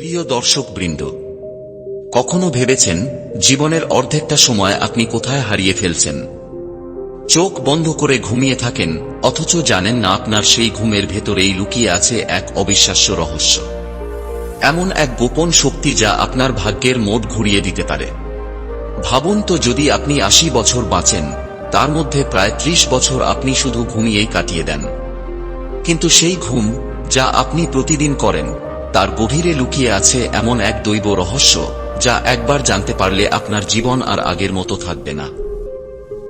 প্রিয় দর্শক বৃন্দ, কখনো ভেবেছেন জীবনের অর্ধেকটা সময় আপনি কোথায় হারিয়ে ফেলছেন? চোখ বন্ধ করে ঘুমিয়ে থাকেন, অথচ জানেন না আপনার সেই ঘুমের ভেতরেই লুকিয়ে আছে এক অবিশ্বাস্য রহস্য। এমন এক গোপন শক্তি যা আপনার ভাগ্যের মোড় ঘুরিয়ে দিতে পারে। ভাবুন তো যদি আপনি আশি বছর বাঁচেন, তার মধ্যে প্রায় ত্রিশ বছর আপনি শুধু ঘুমিয়েই কাটিয়ে দেন। কিন্তু সেই ঘুম যা আপনি প্রতিদিন করেন তার গভীরে লুকিয়ে আছে এমন এক দৈব রহস্য, যা একবার জানতে পারলে আপনার জীবন আর আগের মতো থাকবে না।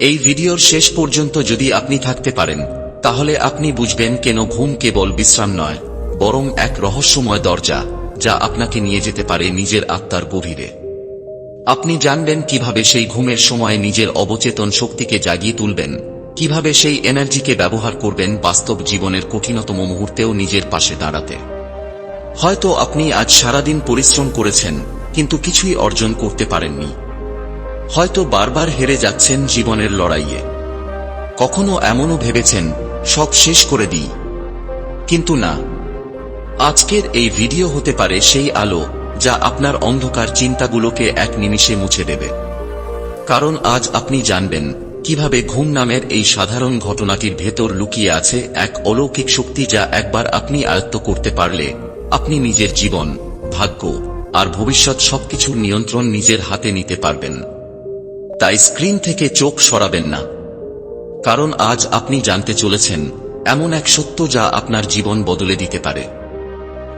এই ভিডিওর শেষ পর্যন্ত যদি আপনি থাকতে পারেন, তাহলে আপনি বুঝবেন কেন ঘুম কেবল বিশ্রাম নয়, বরং এক রহস্যময় দরজা, যা আপনাকে নিয়ে যেতে পারে নিজের আত্মার গভীরে। আপনি জানবেন কীভাবে সেই ঘুমের সময় নিজের অবচেতন শক্তিকে জাগিয়ে তুলবেন, কীভাবে সেই এনার্জিকে ব্যবহার করবেন বাস্তব জীবনের কঠিনতম মুহূর্তেও নিজের পাশে দাঁড়াতে। হয়তো আপনি আজ সারাদিন পরিশ্রম করেছেন, কিন্তু কিছুই অর্জন করতে পারেননি। হয়তো বারবার হেরে যাচ্ছেন জীবনের লড়াইয়ে। কখনো এমনও ভেবেছেন, সব শেষ করে দিই। কিন্তু না। আজকের এই ভিডিও হতে পারে সেই আলো, যা আপনার অন্ধকার চিন্তাগুলোকে এক নিমিষে মুছে দেবে। কারণ আজ আপনি জানবেন, কীভাবে ঘুম নামের এই সাধারণ ঘটনাটির ভেতর লুকিয়ে আছে এক অলৌকিক শক্তি যা একবার আপনি আয়ত্ত করতে পারলে আপনি নিজের জীবন, ভাগ্য আর ভবিষ্যৎ সবকিছুর নিয়ন্ত্রণ নিজের হাতে নিতে পারবেন। তাই স্ক্রিন থেকে চোখ সরাবেন না। কারণ আজ আপনি জানতে চলেছেন, এমন এক সত্য যা আপনার জীবন বদলে দিতে পারে।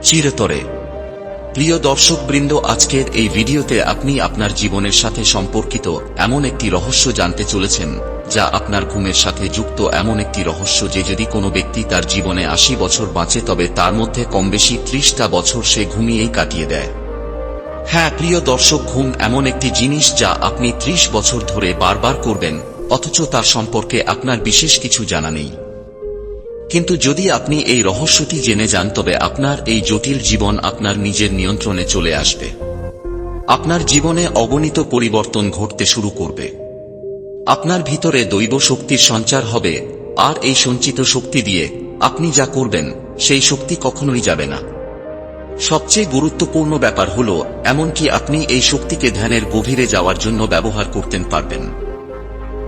চিরতরে। প্রিয় দর্শকবৃন্দ, আজকের এই ভিডিওতে আপনি আপনার জীবনের সাথে সম্পর্কিত এমন একটি রহস্য জানতে চলেছেন, যা আপনার ঘুমের সাথে যুক্ত এমন একটি রহস্য যে যদি কোনো ব্যক্তি তার জীবনে আশি বছর বাঁচে, তবে তার মধ্যে কম বেশি ত্রিশটা বছর সে ঘুমিয়েই কাটিয়ে দেয়। হ্যাঁ প্রিয় দর্শক, ঘুম এমন একটি জিনিস যা আপনি ত্রিশ বছর ধরে বারবার করবেন, অথচ তার সম্পর্কে আপনার বিশেষ কিছু জানা নেই। কিন্তু যদি আপনি এই রহস্যটি জেনে যান, তবে আপনার এই জটিল জীবন আপনার নিজের নিয়ন্ত্রণে চলে আসবে। আপনার জীবনে অগণিত পরিবর্তন ঘটতে শুরু করবে। আপনার ভিতরে দৈব শক্তির সঞ্চার হবে, আর এই সঞ্চিত শক্তি দিয়ে আপনি যা করবেন, সেই শক্তি কখনোই যাবে না। সবচেয়ে গুরুত্বপূর্ণ ব্যাপার হল, এমনকি আপনি এই শক্তিকে ধ্যানের গভীরে যাওয়ার জন্য ব্যবহার করতেন পারবেন।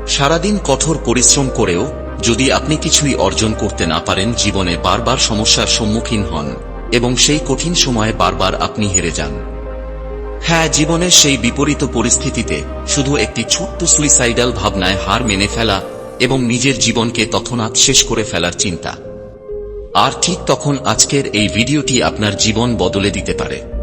সারাদিন কঠোর পরিশ্রম করেও যদি আপনি কিছুই অর্জন করতে না পারেন, জীবনে বারবার সমস্যার সম্মুখীন হন এবং সেই কঠিন সময়ে বারবার আপনি হেরে যান। হ্যাঁ জীবনের সেই বিপরীত পরিস্থিতিতে শুধু একটি ছোট্ট সুইসাইডাল ভাবনায় হার মেনে ফেলা এবং নিজের জীবনকে তৎক্ষণাৎ শেষ করে ফেলার চিন্তা। আর ঠিক তখন আজকের এই ভিডিওটি আপনার জীবন বদলে দিতে পারে।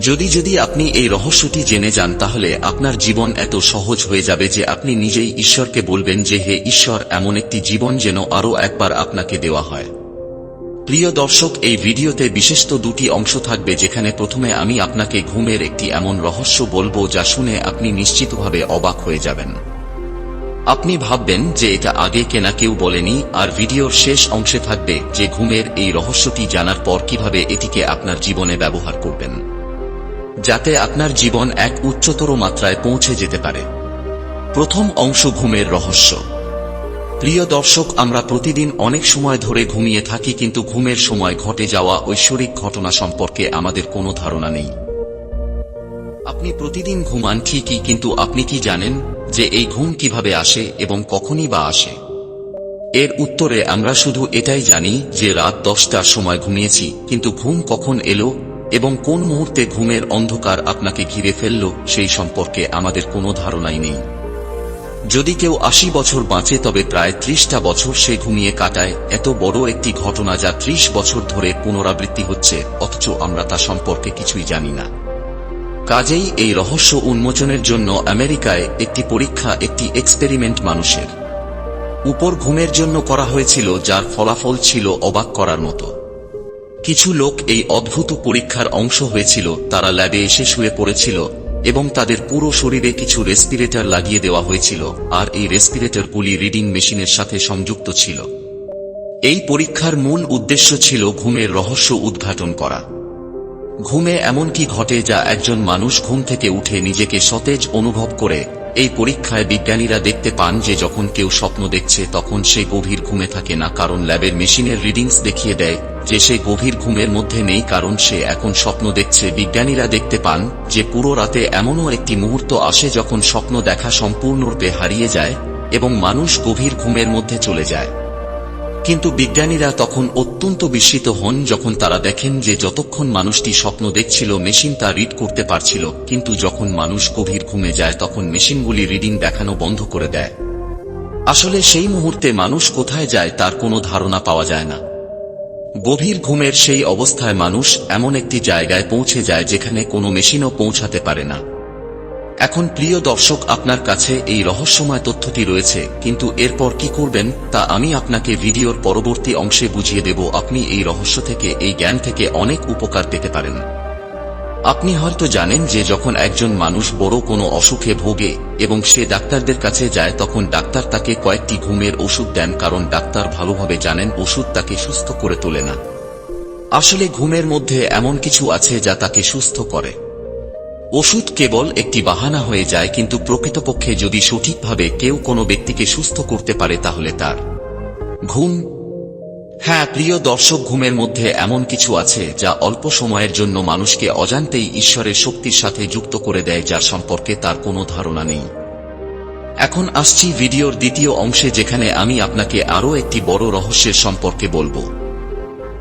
যদি যদি আপনি এই রহস্যটি জেনে যান, তাহলে আপনার জীবন এত সহজ হয়ে যাবে যে আপনি নিজেই ঈশ্বরকে বলবেন যে, হে ঈশ্বর, এমন একটি জীবন যেন আরও একবার আপনাকে দেওয়া হয়। প্রিয় দর্শক, এই ভিডিওতে বিশেষত দুটি অংশ থাকবে, যেখানে প্রথমে আমি আপনাকে ঘুমের একটি এমন রহস্য বলব যা শুনে আপনি নিশ্চিতভাবে অবাক হয়ে যাবেন। আপনি ভাববেন যে এটা আগে কেনা কেউ বলেনি, আর ভিডিওর শেষ অংশে থাকবে যে ঘুমের এই রহস্যটি জানার পর কীভাবে এটিকে আপনার জীবনে ব্যবহার করবেন। যাতে আপনার জীবন এক উচ্চতর মাত্রায় পৌঁছে যেতে পারে। প্রথম অংশ ঘুমের রহস্য। প্রিয় দর্শক, আমরা প্রতিদিন অনেক সময় ধরে ঘুমিয়ে থাকি, কিন্তু ঘুমের সময় ঘটে যাওয়া ঐশ্বরিক ঘটনা সম্পর্কে আমাদের কোনো ধারণা নেই। আপনি প্রতিদিন ঘুমান ঠিকই, কিন্তু আপনি কি জানেন যে এই ঘুম কীভাবে আসে এবং কখনই বা আসে? এর উত্তরে আমরা শুধু এটাই জানি যে রাত দশটার সময় ঘুমিয়েছি, কিন্তু ঘুম কখন এলো এবং কোন মুহূর্তে ঘুমের অন্ধকার আপনাকে ঘিরে ফেলল, সেই সম্পর্কে আমাদের কোনো ধারণাই নেই। যদি কেউ আশি বছর বাঁচে, তবে প্রায় ত্রিশটা বছর সে ঘুমিয়ে কাটায়। এত বড় একটি ঘটনা যা ত্রিশ বছর ধরে পুনরাবৃত্তি হচ্ছে, অথচ আমরা তা সম্পর্কে কিছুই জানি না। কাজেই এই রহস্য উন্মোচনের জন্য আমেরিকায় একটি পরীক্ষা, একটি এক্সপেরিমেন্ট মানুষের। উপর ঘুমের জন্য করা হয়েছিল, যার ফলাফল ছিল অবাক করার মতো। কিছু লোক এই অদ্ভুত পরীক্ষার অংশ হয়েছিল। তারা ল্যাবে এসে শুয়ে পড়েছিল এবং তাদের পুরো শরীরে কিছু রেসপিরেটর লাগিয়ে দেওয়া হয়েছিল আর এই রেসপিরেটরগুলি রিডিং মেশিনের সাথে সংযুক্ত ছিল। এই পরীক্ষার মূল উদ্দেশ্য ছিল ঘুমের রহস্য উদ্ঘাটন করা। ঘুমে এমন কি ঘটে যা একজন মানুষ ঘুম থেকে উঠে নিজেকে সতেজ অনুভব করে এই পরীক্ষায় বিজ্ঞানীরা দেখতে পান যে যখন কেউ স্বপ্ন দেখছে, তখন সে গভীর ঘুমে থাকে না, কারণ ল্যাবের মেশিনের রিডিংস দেখিয়ে দেয় যে সে গভীর ঘুমের মধ্যে নেই, কারণ সে এখন স্বপ্ন দেখছে। বিজ্ঞানীরা দেখতে পান যে পুরো রাতে এমনও একটি মুহূর্ত আসে যখন স্বপ্ন দেখা সম্পূর্ণরূপে হারিয়ে যায় এবং মানুষ গভীর ঘুমের মধ্যে চলে যায়। কিন্তু বিজ্ঞানীরা তখন অত্যন্ত বিস্মিত হন যখন তারা দেখেন যে যতক্ষণ মানুষটি স্বপ্ন দেখছিল, মেশিন তা রিড করতে পারছিল। কিন্তু যখন মানুষ গভীর ঘুমে যায়, তখন মেশিনগুলি রিডিং দেখানো বন্ধ করে দেয়। আসলে সেই মুহূর্তে মানুষ কোথায় যায়, তার কোনো ধারণা পাওয়া যায় না। গভীর ঘুমের সেই অবস্থায় মানুষ এমন একটি জায়গায় পৌঁছে যায়, যেখানে কোনো মেশিনও পৌঁছাতে পারে না। এখন প্রিয় দর্শক, আপনার কাছে এই রহস্যময় তথ্যটি রয়েছে, কিন্তু এরপর কি করবেন তা আমি আপনাকে ভিডিওর পরবর্তী অংশে বুঝিয়ে দেব। আপনি এই রহস্য থেকে, এই জ্ঞান থেকে অনেক উপকার পেতে পারেন। আপনি হয়তো জানেন যে যখন একজন মানুষ বড় কোনো অসুখে ভোগে এবং সে ডাক্তারদের কাছে যায়, তখন ডাক্তার তাকে কয়েকটি ঘুমের ওষুধ দেন, কারণ ডাক্তার ভালোভাবে জানেন ওষুধ তাকে সুস্থ করে তোলে না। আসলে ঘুমের মধ্যে এমন কিছু আছে যা তাকে সুস্থ করে। ওষুধ কেবল একটি বাহানা হয়ে যায়, কিন্তু প্রকৃতপক্ষে যদি সঠিকভাবে কেউ কোনো ব্যক্তিকে সুস্থ করতে পারে, তাহলে তার ঘুম হ্যাঁ প্রিয় দর্শক, ঘুমের মধ্যে এমন কিছু আছে যা অল্প সময়ের জন্য মানুষকে অজান্তেই ঈশ্বরের শক্তির সাথে যুক্ত করে দেয়, যার সম্পর্কে তার কোনো ধারণা নেই। এখন আসছি ভিডিওর দ্বিতীয় অংশে, যেখানে আমি আপনাকে আরও একটি বড় রহস্যের সম্পর্কে বলব।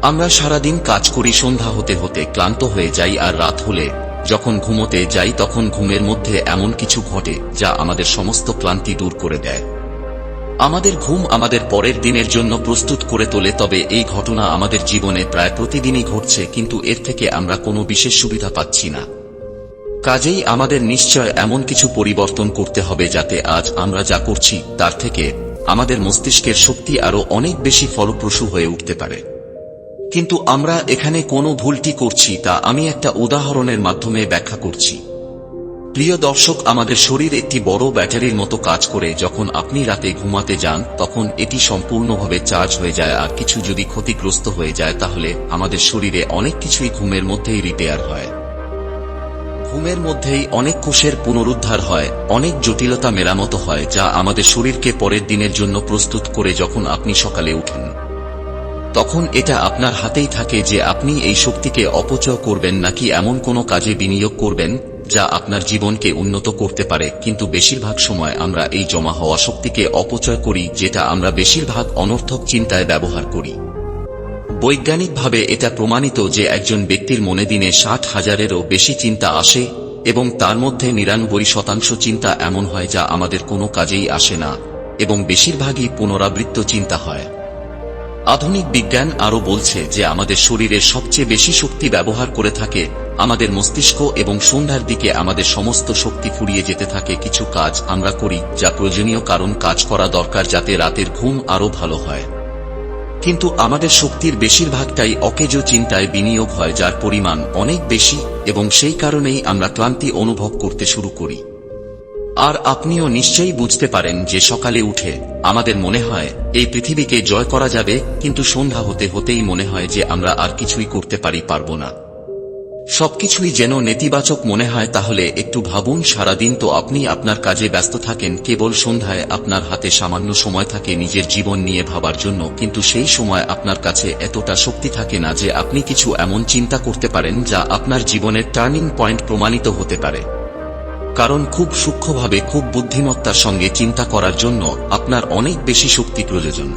আমরা সারাদিন কাজ করি, সন্ধ্যা হতে হতে ক্লান্ত হয়ে যাই আর রাত হলে যখন ঘুমোতে যাই তখন ঘুমের মধ্যে এমন কিছু ঘটে যা আমাদের সমস্ত ক্লান্তি দূর করে দেয়। আমাদের ঘুম আমাদের পরের দিনের জন্য প্রস্তুত করে তোলে, তবে এই ঘটনা আমাদের জীবনে প্রায় প্রতিদিনই ঘটছে, কিন্তু এর থেকে আমরা কোনো বিশেষ সুবিধা পাচ্ছি না। কাজেই আমাদের নিশ্চয় এমন কিছু পরিবর্তন করতে হবে যাতে আজ আমরা যা করছি, তার থেকে আমাদের মস্তিষ্কের শক্তি আরও অনেক বেশি ফলপ্রসূ হয়ে উঠতে পারে। কিন্তু আমরা এখানে কোনো ভুলটি করছি তা আমি একটা উদাহরণের মাধ্যমে ব্যাখ্যা করছি। প্রিয় দর্শক, আমাদের শরীর একটি বড় ব্যাটারির মতো কাজ করে, যখন আপনি রাতে ঘুমাতে যান, তখন এটি সম্পূর্ণভাবে চার্জ হয়ে যায়, আর কিছু যদি ক্ষতিগ্রস্ত হয়ে যায়, তাহলে আমাদের শরীরে অনেক কিছুই ঘুমের মধ্যেই রিপেয়ার হয়। ঘুমের মধ্যেই অনেক কোষের পুনরুদ্ধার হয়, অনেক জটিলতা মেরামত হয়, যা আমাদের শরীরকে পরের দিনের জন্য প্রস্তুত করে যখন আপনি সকালে উঠেন। তখন এটা আপনার হাতেই থাকে যে আপনি এই শক্তিকে অপচয় করবেন নাকি এমন কোনো কাজে বিনিয়োগ করবেন, যা আপনার জীবনকে উন্নত করতে পারে। কিন্তু বেশিরভাগ সময় আমরা এই জমা হওয়া শক্তিকে অপচয় করি, যেটা আমরা বেশিরভাগ অনর্থক চিন্তায় ব্যবহার করি। বৈজ্ঞানিকভাবে এটা প্রমাণিত যে একজন ব্যক্তির মনে দিনে ষাট হাজারেরও বেশি চিন্তা আসে, এবং তার মধ্যে নিরানব্বই শতাংশ চিন্তা এমন হয় যা আমাদের কোনো কাজেই আসে না, এবং বেশিরভাগই পুনরাবৃত্ত চিন্তা হয়। আধুনিক বিজ্ঞান আরও বলছে যে আমাদের শরীরে সবচেয়ে বেশি শক্তি ব্যবহার করে থাকে, আমাদের মস্তিষ্ক এবং সন্ধ্যার দিকে আমাদের সমস্ত শক্তি ফুরিয়ে যেতে থাকে। কিছু কাজ আমরা করি যা প্রয়োজনীয় কারণ কাজ করা দরকার যাতে রাতের ঘুম আরও ভালো হয়। কিন্তু আমাদের শক্তির বেশিরভাগটাই অকেজ চিন্তায় বিনিয়োগ হয়, যার পরিমাণ অনেক বেশি এবং সেই কারণেই আমরা ক্লান্তি অনুভব করতে শুরু করি। আর আপনিও নিশ্চয়ই বুঝতে পারেন যে সকালে উঠে আমাদের মনে হয়, এই পৃথিবীকে জয় করা যাবে, কিন্তু সন্ধ্যা হতে হতেই মনে হয় যে আমরা আর কিছুই করতে পারি পারব না। সবকিছুই যেন নেতিবাচক মনে হয়, তাহলে একটু ভাবুন, সারাদিন তো আপনি আপনার কাজে ব্যস্ত থাকেন, কেবল সন্ধ্যায় আপনার হাতে সামান্য সময় থাকে নিজের জীবন নিয়ে ভাবার জন্য, কিন্তু সেই সময় আপনার কাছে এতটা শক্তি থাকে না যে আপনি কিছু এমন চিন্তা করতে পারেন যা আপনার জীবনের টার্নিং পয়েন্ট প্রমাণিত হতে পারে। কারণ খুব সূক্ষ্মভাবে খুব বুদ্ধিমত্তার সঙ্গে চিন্তা করার জন্য আপনার অনেক বেশি শক্তি প্রয়োজন।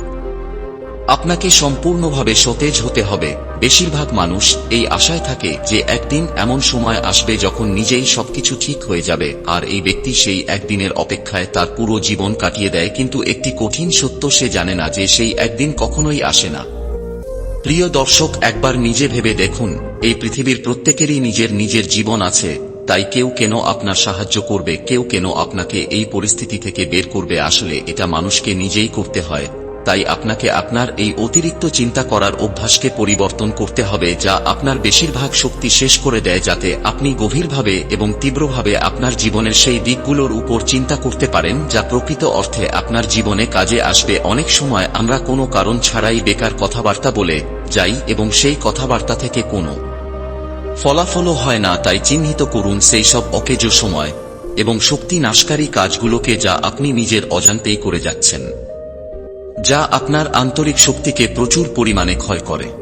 আপনাকে সম্পূর্ণভাবে সতেজ হতে হবে। বেশিরভাগ মানুষ এই আশায় থাকে যে একদিন এমন সময় আসবে যখন নিজেই সবকিছু ঠিক হয়ে যাবে, আর এই ব্যক্তি সেই একদিনের অপেক্ষায় তার পুরো জীবন কাটিয়ে দেয়, কিন্তু একটি কঠিন সত্য সে জানে না যে সেই একদিন কখনোই আসে না। প্রিয় দর্শক, একবার নিজে ভেবে দেখুন, এই পৃথিবীর প্রত্যেকেরই নিজের নিজের জীবন আছে। তাই কেউ কেন আপনার সাহায্য করবে? কেউ কেন আপনাকে এই পরিস্থিতি থেকে বের করবে? আসলে এটা মানুষকে নিজেই করতে হয়। তাই আপনাকে আপনার এই অতিরিক্ত চিন্তা করার অভ্যাসকে পরিবর্তন করতে হবে, যা আপনার বেশিরভাগ শক্তি শেষ করে দেয়, যাতে আপনি গভীরভাবে এবং তীব্রভাবে আপনার জীবনের সেই দিকগুলোর উপর চিন্তা করতে পারেন, যা প্রকৃত অর্থে আপনার জীবনে কাজে আসবে। অনেক সময় আমরা কোনো কারণ ছাড়াই বেকার কথাবার্তা বলে যাই এবং সেই কথাবার্তা থেকে কোনো ফলাফলও হয় না তাই চিহ্নিত করুন সেই সব অকেজ সময় এবং শক্তি নাশকারী কাজগুলোকে যা আপনি নিজের অজান্তেই করে যাচ্ছেন, যা আপনার আন্তরিক শক্তিকে প্রচুর পরিমাণে ক্ষয় করে।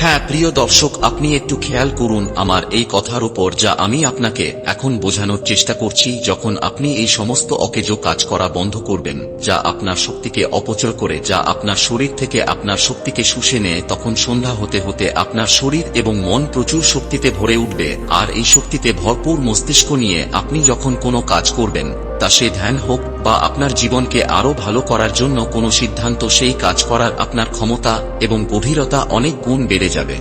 হ্যাঁ প্রিয় দর্শক, আপনি একটু খেয়াল করুন আমার এই কথার উপর যা আমি আপনাকে এখন বোঝানোর চেষ্টা করছি যখন আপনি এই সমস্ত অকেজ কাজ করা বন্ধ করবেন, যা আপনার শক্তিকে অপচয় করে, যা আপনার শরীর থেকে আপনার শক্তিকে শুষে নেয়, তখন সন্ধ্যা হতে হতে আপনার শরীর এবং মন প্রচুর শক্তিতে ভরে উঠবে, আর এই শক্তিতে ভরপুর মস্তিষ্ক নিয়ে আপনি যখন কোনো কাজ করবেন তা সে ধ্যান হোক বা আপনার জীবনকে আরও ভালো করার জন্য কোনো সিদ্ধান্ত সেই কাজ করার আপনার ক্ষমতা এবং গভীরতা অনেক গুণ বেড়ে যাবে।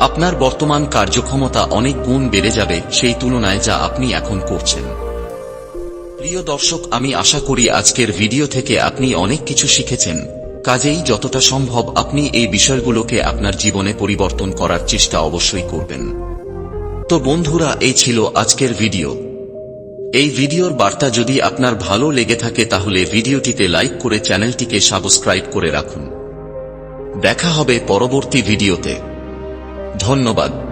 আপনার বর্তমান কার্যক্ষমতা অনেক গুণ বেড়ে যাবে সেই তুলনায় যা আপনি এখন করছেন। প্রিয় দর্শক, আমি আশা করি আজকের ভিডিও থেকে আপনি অনেক কিছু শিখেছেন। কাজেই যতটা সম্ভব আপনি এই বিষয়গুলোকে আপনার জীবনে পরিবর্তন করার চেষ্টা অবশ্যই করবেন। তো বন্ধুরা, এই ছিল আজকের ভিডিও। এই ভিডিওর বার্তা যদি আপনার ভালো লেগে থাকে তাহলে ভিডিওটিতে লাইক করে চ্যানেলটিকে সাবস্ক্রাইব করে রাখুন। দেখা হবে পরবর্তী ভিডিওতে। ধন্যবাদ।